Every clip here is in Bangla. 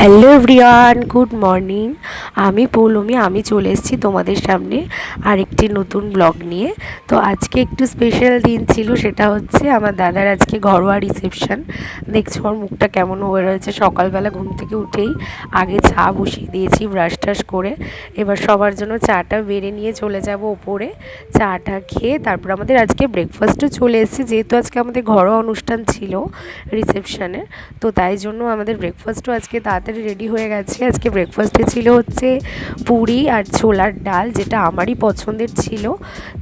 Hello everyone, good morning. আমি পৌলমি, আমি চলে এসেছি তোমাদের সামনে আরেকটি নতুন ব্লগ নিয়ে। তো আজকে একটু স্পেশাল দিন ছিল, সেটা হচ্ছে আমার দাদার আজকে ঘরোয়া রিসেপশন দেখছ আমার মুখটা কেমন হয়ে রয়েছে সকালবেলা ঘুম থেকে উঠেই আগে চা বসিয়ে দিয়েছি ব্রাশ টাশ করে। এবার সবার জন্য চাটা বেড়ে নিয়ে চলে যাব ওপরে। চাটা খেয়ে তারপর আমাদের আজকে ব্রেকফাস্টও চলে এসেছে, যেহেতু আজকে আমাদের ঘরোয়া অনুষ্ঠান ছিল রিসেপশনের তো তাই জন্য আমাদের ব্রেকফাস্টও আজকে তাড়াতাড়ি রেডি হয়ে গেছে। আজকে ব্রেকফাস্টে ছিল হচ্ছে পুরি আর ছোলার ডাল যেটা আমারই পছন্দের ছিল।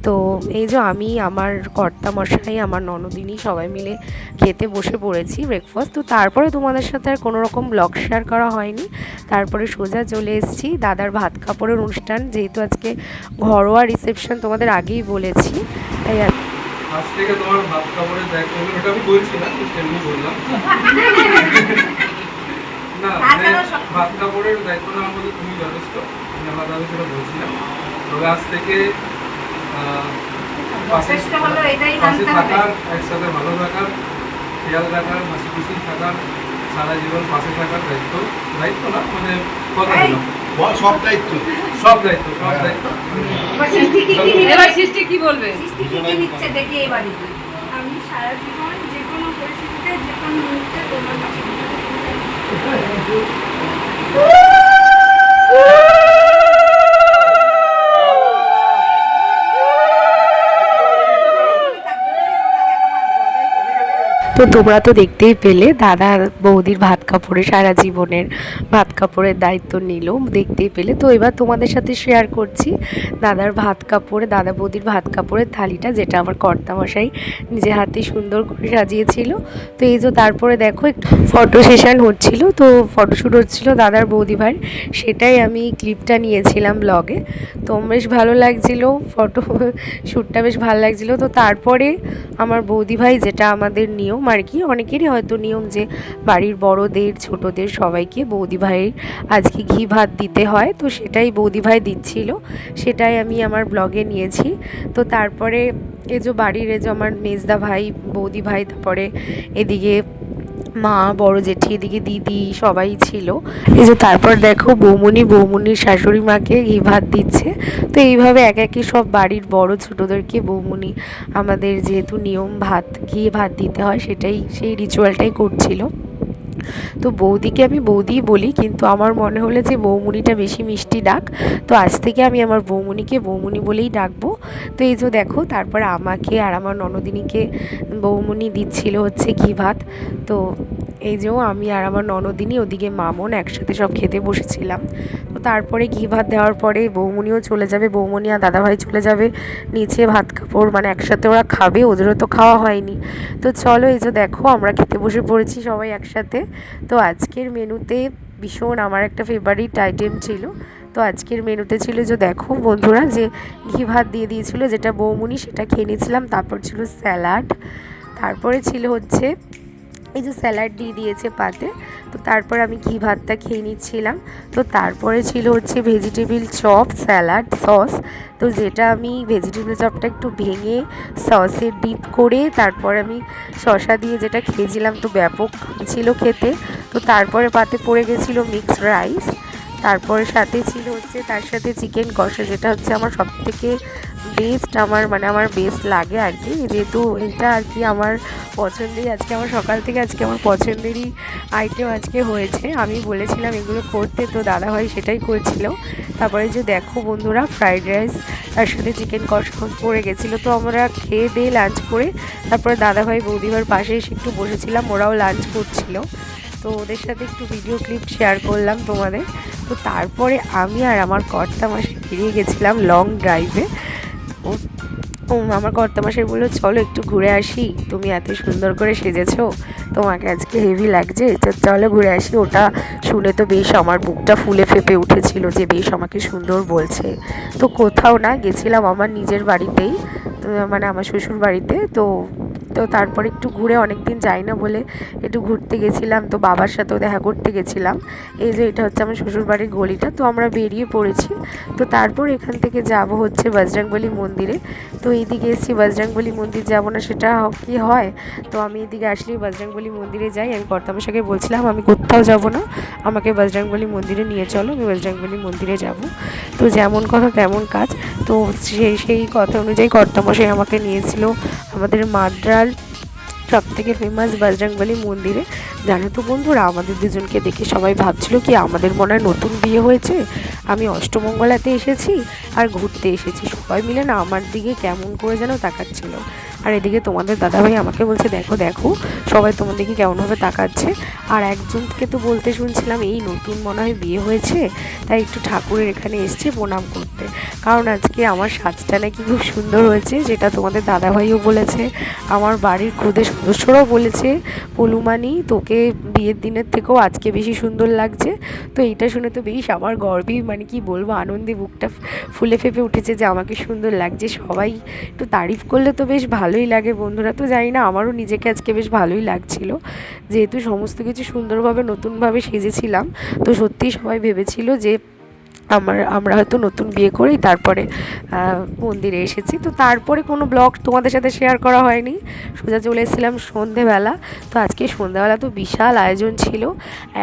তো এই যে আমি আমার কর্তা মশাই আমার ননদিনী সবাই মিলে খেতে বসে পড়েছি ব্রেকফাস্ট তো তারপরে তোমাদের সাথে আর কোনো রকম ব্লগ শেয়ার করা হয়নি। তারপরে সোজা চলে এসেছি দাদার ভাত কাপড়ের অনুষ্ঠান যেহেতু আজকে ঘরোয়া রিসেপশন তোমাদের আগেই বলেছি। তাই আর আজ থেকে তোমার ভাত কাপড়ের হলো এটা আমি বলছি না বললাম। না মানে ভাত কাপড়ের দায়িত্ব না আমাদের তুমি যথেষ্ট। আমি আলাদাভাবে সেটা বলছি না তবে আজ থেকে পাশে। থাকার একসাথে ভালো থাকার খেয়াল রাখার হাসি খুশি থাকার সারা জীবন পাশে থাকার দায়িত্ব। দায়িত্ব না মানে কথা দিলাম। বল সব দায়িত্ব। সব দায়িত্ব সব হ্যাঁ। দায়িত্ব। এবার সৃষ্টি কি কি নিবে? এবার সৃষ্টি কি বলবে? সৃষ্টি কি কি নিচ্ছে দেখি এই বাড়িতে আমি সারা জীবন যে কোনো পরিস্থিতিতে যে কোনো মুহূর্তে তোমার পাশে Woo! তো তোমরা তো দেখতেই পেলে, দাদা বৌদির ভাত কাপড়ে সারা জীবনের ভাত কাপড়ের দায়িত্ব নিল, দেখতেই পেলে। তো এবার তোমাদের সাথে শেয়ার করছি, দাদার ভাত কাপড়ে, দাদা বৌদির ভাত কাপড়ের থালিটা, যেটা আমার কর্তামশাই নিজে হাতে সুন্দর করে সাজিয়েছিল। তো এই যে তারপরে দেখো, একটু ফটো সেশন হচ্ছিল, তো ফটোশ্যুট হচ্ছিল দাদার বৌদি ভাইয়ের। সেটাই আমি ক্লিপটা নিয়েছিলাম ব্লগে তো বেশ ভালো লাগছিল ফটো শ্যুটটা বেশ ভালো লাগছিল। তো তারপরে আমার বৌদি ভাই, যেটা আমাদের নিয়ম আর কি, অনেকেরই হয়তো নিয়ম যে বাড়ির বড়দের, ছোটদের সবাইকে বৌদিভাইয়ের আজকে ঘি ভাত দিতে হয়। তো সেটাই বৌদিভাই দিচ্ছিল, সেটাই আমি আমার ব্লগে নিয়েছি। তো তারপরে যে বাড়ির এজো আমার মেজদা ভাই, বৌদি ভাই, তারপরে এদিকে মা, বড় জেঠি, এদিকে দিদি সবাই ছিল। এই যে তারপর দেখো বৌমনি বৌমনির শাশুড়ি মাকে ঘি ভাত দিচ্ছে। তো এইভাবে এক একই সব বাড়ির বড় ছোটোদেরকে বৌমনি আমাদের যেহেতু নিয়ম, ভাত ঘি ভাত দিতে হয় সেটাই, সেই রিচুয়ালটাই করছিল। তো বৌদিকে আমি বৌদিই বলি, কিন্তু আমার মনে হলো যে বৌমুনিটা বেশি মিষ্টি ডাক। তো আজ থেকে আমি আমার বৌমুনিকে বৌমুনি বলেই ডাকবো। তো এই যে দেখো, তারপর আমাকে আর আমার ননদিনীকে বৌমুনি দিচ্ছিল হচ্ছে ঘি ভাত। তো এই যে আমি আর আমার ননদিনী ওদিকে মামন একসাথে সব খেতে বসেছিলাম। তো তারপরে ঘি ভাত দেওয়ার পরে বৌমনিও চলে যাবে, বৌমনি আর দাদাভাই চলে যাবে নিচে ভাত কাপড় মানে একসাথে ওরা খাবে, ওদেরও তো খাওয়া হয়নি। তো চলো এই যে দেখো, আমরা খেতে বসে পড়েছি সবাই একসাথে। তো আজকের মেনুতে ভীষণ আমার একটা ফেভারিট আইটেম ছিল। তো আজকের মেনুতে ছিল যে দেখো বন্ধুরা, যে ঘি ভাত দিয়ে দিয়েছিল, যেটা বৌমুনি সেটা খেয়ে নিয়েছিলাম। তারপর ছিল স্যালাড। তারপরে ছিল হচ্ছে এই যে স্যালাড দিয়ে দিয়েছে পাতে, তো তারপর আমি ঘি ভাতটা খেয়ে নিচ্ছিলাম। তো তারপরে ছিল হচ্ছে ভেজিটেবিল চপ স্যালাড সস তো যেটা আমি ভেজিটেবিল চপটা একটু ভেঙে সসে ডিপ করে তারপর আমি শশা দিয়ে যেটা খেয়েছিলাম, তো ব্যাপক ছিল খেতে। তো তারপরে পাতে পড়ে গেছিল মিক্সড রাইস তারপরে সাথে ছিল হচ্ছে, তার সাথে চিকেন কষা, যেটা হচ্ছে আমার সব থেকে বেস্ট আমার মানে আমার বেস্ট লাগে আর কি। যেহেতু এটা আর কি আমার পছন্দেরই আজকে আমার সকাল থেকে আজকে আমার পছন্দেরই আইটেম আজকে হয়েছে। আমি বলেছিলাম এগুলো করতে, তো দাদাভাই সেটাই করছিল। তারপরে যে দেখো বন্ধুরা ফ্রাইড রাইস তার সাথে চিকেন কষা পড়ে গেছিল, তো আমরা খেয়ে দিয়ে লাঞ্চ করে তারপরে দাদাভাই বৌদিভার পাশে এসে একটু বসেছিলাম, ওরাও লাঞ্চ করছিল। তো ওদের সাথে একটু ভিডিও ক্লিপ শেয়ার করলাম তোমাদের। তো তারপরে আমি আর আমার কর্তা মাসে বেরিয়ে গেছিলাম লং ড্রাইভে আমার কর্তা মাসের বলল, চলো একটু ঘুরে আসি। তুমি এত সুন্দর করে সেজেছো। তোমাকে আজকে হেভি লাগছে। তো চলো ঘুরে আসি। ওটা শুনে তো বেশ আমার বুকটা ফুলে ফেপে উঠেছিল যে বেশ আমাকে সুন্দর বলছে। তো কোথাও না গেছিলাম আমার নিজের বাড়িতেই মানে আমার শ্বশুর বাড়িতে তো তো তারপর একটু ঘুরে অনেক দিন যাই না বলে একটু ঘুরতে গেছিলাম, তো বাবার সাথেও দেখা করতে গেছিলাম। এই যে এটা হচ্ছে আমার শ্বশুরবাড়ির গলিটা, তো আমরা বেরিয়ে পড়েছি। তো তারপর এখান থেকে যাব হচ্ছে বজরংবলী মন্দিরে। তো এইদিকে এসেছি, বজরংবলী মন্দির যাব না সেটা কি হয়? তো আমি এদিকে আসলেই বজরংবলী মন্দিরে যাই। আমি কর্তামশাকে বলছিলাম, আমি কোথাও যাব না, আমাকে বজরংবলী মন্দিরে নিয়ে চলো, আমি বজরংবলী মন্দিরে যাব। তো যেমন কথা তেমন কাজ। তো সেই সেই কথা অনুযায়ী কর্তামশাই আমাকে নিয়েছিল আমাদের মাদ্রাল সব থেকে ফেমাস বজরংবলী মন্দিরে। জানো তো বন্ধুরা, আমাদের দুজনকে দেখে সবাই ভাবছিল কি আমাদের মনে হয় নতুন বিয়ে হয়েছে। আমি অষ্টমঙ্গলাতে এসেছি আর ঘুরতে এসেছি। সবাই মিলে না আমার দিকে কেমন করে যেন তাকাচ্ছিল। আর এদিকে তোমাদের দাদাভাই আমাকে বলছে, দেখো দেখো, সবাই তোমার দিকে কেমনভাবে তাকাচ্ছে। আর একজনকে তো বলতে শুনছিলাম, এই নতুন মনে হয় বিয়ে হয়েছে, তাই একটু ঠাকুরের এখানে এসছে প্রণাম করতে। কারণ আজকে আমার সাজটা নাকি খুব সুন্দর হয়েছে, যেটা তোমাদের দাদাভাইও বলেছে, আমার বাড়ির খুদে সদস্যরাও বলেছে, পলুমানি, তোকে বিয়ের দিনের থেকেও আজকে বেশি সুন্দর লাগছে। তো এইটা শুনে তো বেশ আমার গর্বই মানে কি বলব, আনন্দে বুকটা ফুলে ফেপে উঠেছে যে আমাকে সুন্দর লাগছে। সবাই একটু তারিফ করলে তো বেশ ভালোই লাগে বন্ধুরা। তো জানি না, আমারও নিজেকে আজকে বেশ ভালোই লাগছিল। যেহেতু সমস্ত কিছু সুন্দরভাবে, নতুনভাবে সেজেছিলাম, তো সত্যিই সবাই ভেবেছিল যে আমার, আমরা হয়তো নতুন বিয়ে করেই তারপরে মন্দিরে এসেছি। তো তারপরে কোনো ব্লগ তোমাদের সাথে শেয়ার করা হয়নি। সোজা চলে এসেছিলাম সন্ধেবেলা। তো আজকে সন্ধেবেলা তো বিশাল আয়োজন ছিল।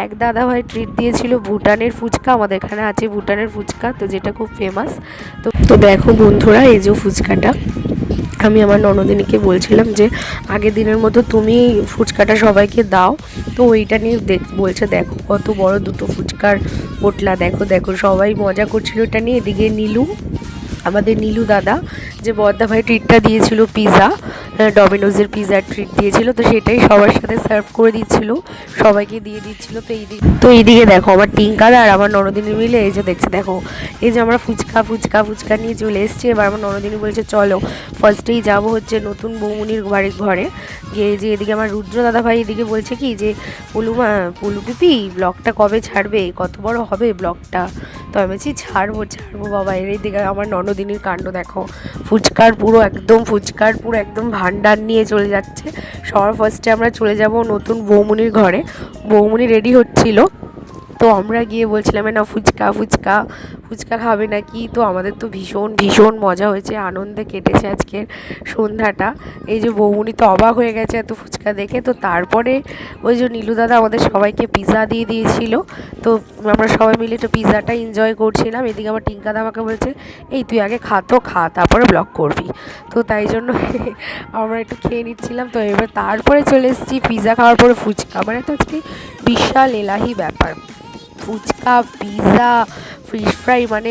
এক দাদা ভাই ট্রিট দিয়েছিল ভুটানের ফুচকা। আমাদের এখানে আছে ভুটানের ফুচকা, তো যেটা খুব ফেমাস তো তো দেখো বন্ধুরা, এই যে ফুচকাটা। আমি আমার ননদিনীকে বলছিলাম যে, আগের দিনের মতো তুমি ফুচকাটা সবাইকে দাও। তো ওইটা নিয়ে দেখ বলছে, দেখো কত বড় দুটো ফুচকার পোটলা, দেখো দেখো। সবাই মজা করছিল এটা নিয়ে। এদিকে নীলু, আমাদের নীলু দাদা, যে বদ্দা ভাই ট্রিটটা দিয়েছিল পিৎজা ডমিনোজের পিৎজার ট্রিট দিয়েছিল, তো সেটাই সবার সাথে সার্ভ করে দিচ্ছিল, সবাইকে দিয়ে দিচ্ছিল, তো এই তো এইদিকে দেখো আমার টিঙ্কাদা আর আমার নরদিনী মিলে এই যে দেখছে, দেখো, এই যে আমরা ফুচকা ফুচকা ফুচকা নিয়ে চলে এসেছি, এবার আমার নরদিনী বলছে, চলো ফার্স্টেই যাব হচ্ছে নতুন বৌমনির বাড়ির ঘরে। গিয়ে যে এদিকে আমার রুদ্র দাদা ভাই এদিকে বলছে কি যে, পুলুমা পুলু পিপি ব্লগটা কবে ছাড়বে? কত বড় হবে ব্লগটা? তো আমি বলছি, ছাড়বো ছাড়বো বাবা, এর দিকে আমার ননদিনীর কাণ্ড দেখো। ফুচকার পুরো একদম, ফুচকার পুরো একদম ভান্ডার নিয়ে চলে যাচ্ছে। সবার ফার্স্টে আমরা চলে যাব নতুন বৌমনির ঘরে। বৌমনি রেডি হচ্ছিল। তো আমরা গিয়ে বলছিলাম না, ফুচকা ফুচকা ফুচকা খাবে নাকি? তো আমাদের তো ভীষণ ভীষণ মজা হয়েছে, আনন্দে কেটেছে আজকের সন্ধ্যাটা। এই যে বৌমনি তো অবাক হয়ে গেছে এত ফুচকা দেখে। তো তারপরে ওই যে নীলু দাদা আমাদের সবাইকে পিৎজা দিয়ে দিয়েছিল। তো আমরা সবাই মিলে একটু পিৎজাটা এনজয় করছিলাম। এদিকে আমার টিঙ্কাদা আমাকে বলছে, এই তুই আগে খা তো, খা, তারপরে ব্লগ করবি। তো তাই জন্য আমরা একটু খেয়ে নিচ্ছিলাম। তো এবার তারপরে চলে এসেছি পিৎজা খাওয়ার পরে ফুচকা। মানে তো আজকে বিশাল এলাহি ব্যাপার। ফুচকা পিৎজা ফিশ ফ্রাই মানে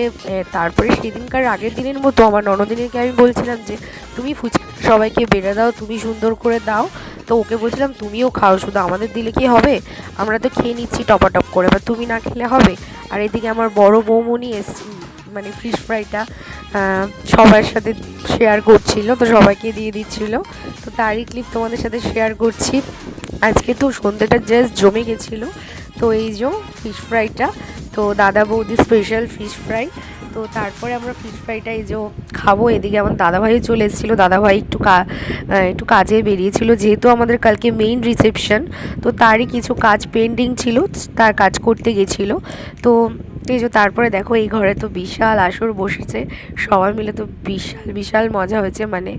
তারপরে সেদিনকার আগের দিনের মতো আমার ননদিনীকে আমি বলছিলাম যে, তুমি ফুচকা সবাইকে বেড়ে দাও, তুমি সুন্দর করে দাও। তো ওকে বলছিলাম, তুমিও খাও, শুধু আমাদের দিলে কি হবে? আমরা তো খেয়ে নিচ্ছি টপাটপ করে, এবার তুমি না খেলে হবে? আর এদিকে আমার বড় বৌমনি এস মানে ফিশ ফ্রাইটা সবার সাথে শেয়ার করছিল, তো সবাইকে দিয়ে দিচ্ছিল। তো তারই ক্লিপ তোমাদের সাথে শেয়ার করছি। আজকে তো সন্ধ্যেটা জাস্ট জমে গেছিল। তো এই যে ফিশ ফ্রাইটা তো দাদা বৌদি স্পেশাল ফিশ ফ্রাই তো তারপরে আমরা ফিশ ফ্রাইটা এই যে খাব। এদিকে আমার দাদাভাই চলে এসেছিল। দাদাভাই একটু একটু কাজে বেরিয়েছিল। যেহেতু আমাদের কালকে মেইন রিসেপশন তো তারই কিছু কাজ পেন্ডিং ছিল, তার কাজ করতে গেছিল। তো এই যে তারপরে দেখো এই ঘরে তো বিশাল আসর বসেছে। সবাই মিলে তো বিশাল বিশাল মজা হয়েছে মানে।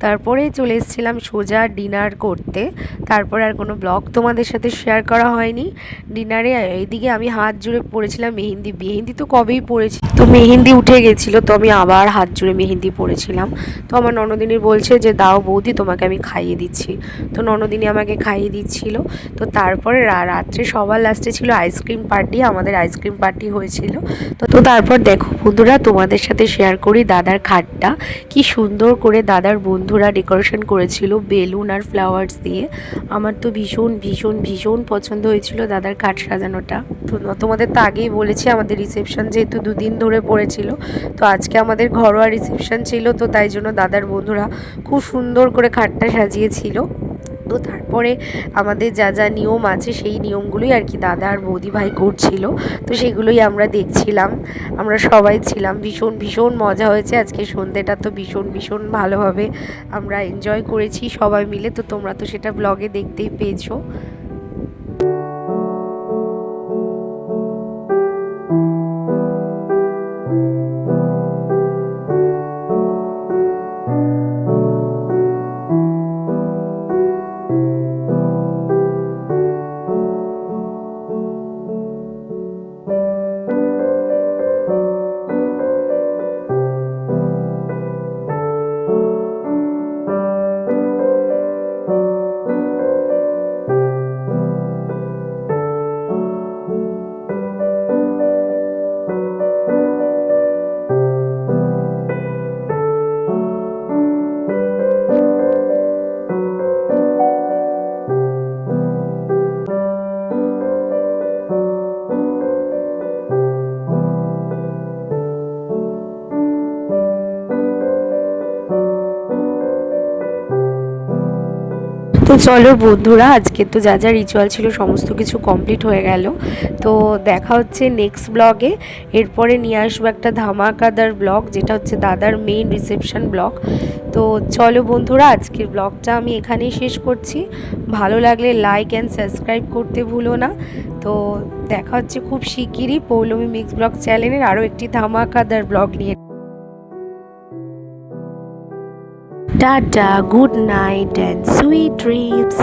তারপরে চলে এসেছিলাম সোজা ডিনার করতে। তারপরে আর কোনো ব্লগ তোমাদের সাথে শেয়ার করা হয়নি। ডিনারে এইদিকে আমি হাত জুড়ে পড়েছিলাম মেহেন্দি। মেহেন্দি তো কবেই পড়েছি? তো মেহেন্দি উঠে গেছিল, তো আমি আবার হাত জুড়ে মেহেন্দি পড়েছিলাম। তো আমার ননদিনী বলছে যে, দাও বৌদি, তোমাকে আমি খাইয়ে দিচ্ছি। তো ননদিনী আমাকে খাইয়ে দিচ্ছিল। তো তারপরে রাত্রে সবার লাস্টে ছিল আইসক্রিম পার্টি আমাদের আইসক্রিম পার্টি হয়েছিল। তো তারপর দেখো বন্ধুরা, তোমাদের সাথে শেয়ার করি দাদার খাটটা। কি সুন্দর করে দাদার বন্ধুরা ডেকোরেশন করেছিল, বেলুন আর ফ্লাওয়ার্স দিয়ে। আমার তো ভীষণ ভীষণ ভীষণ পছন্দ হয়েছিল দাদার খাট সাজানোটা। তো তোমাদের তো আগেই বলেছি, আমাদের রিসেপশন যেহেতু দুদিন ধরে পড়েছিল, তো আজকে আমাদের ঘরোয়া রিসেপশন ছিল, তো তাই জন্য দাদার বন্ধুরা খুব সুন্দর করে খাটটা সাজিয়েছিল। তো তারপরে আমাদের যা যা নিয়ম আছে সেই নিয়মগুলোই আর কি দাদা আর বৌদি ভাই করছিল। তো সেগুলোই আমরা দেখছিলাম। আমরা সবাই ছিলাম। ভীষণ ভীষণ মজা হয়েছে। আজকে সন্ধ্যেটা তো ভীষণ ভীষণ ভালোভাবে আমরা এনজয় করেছি সবাই মিলে। তো তোমরা তো সেটা ব্লগে দেখতেই পেয়েছ। তো চলো বন্ধুরা, আজকে তো যা যা রিচুয়াল ছিল সমস্ত কিছু কমপ্লিট হয়ে গেল। তো দেখা হচ্ছে নেক্সট ব্লগে এরপরে নিয়ে আসব একটা ধামাকাদার ব্লগ যেটা হচ্ছে দাদার মেইন রিসেপশন ব্লগ তো চলো বন্ধুরা, আজকের ব্লগটা আমি এখানেই শেষ করছি। ভালো লাগলে লাইক অ্যান্ড সাবস্ক্রাইব করতে ভুলো না। তো দেখা হচ্ছে খুব শিগগিরই পৌলমী মিক্স ব্লগ চ্যানেলের আরও একটি ধামাকাদার ব্লগ নিয়ে। tata good night and sweet dreams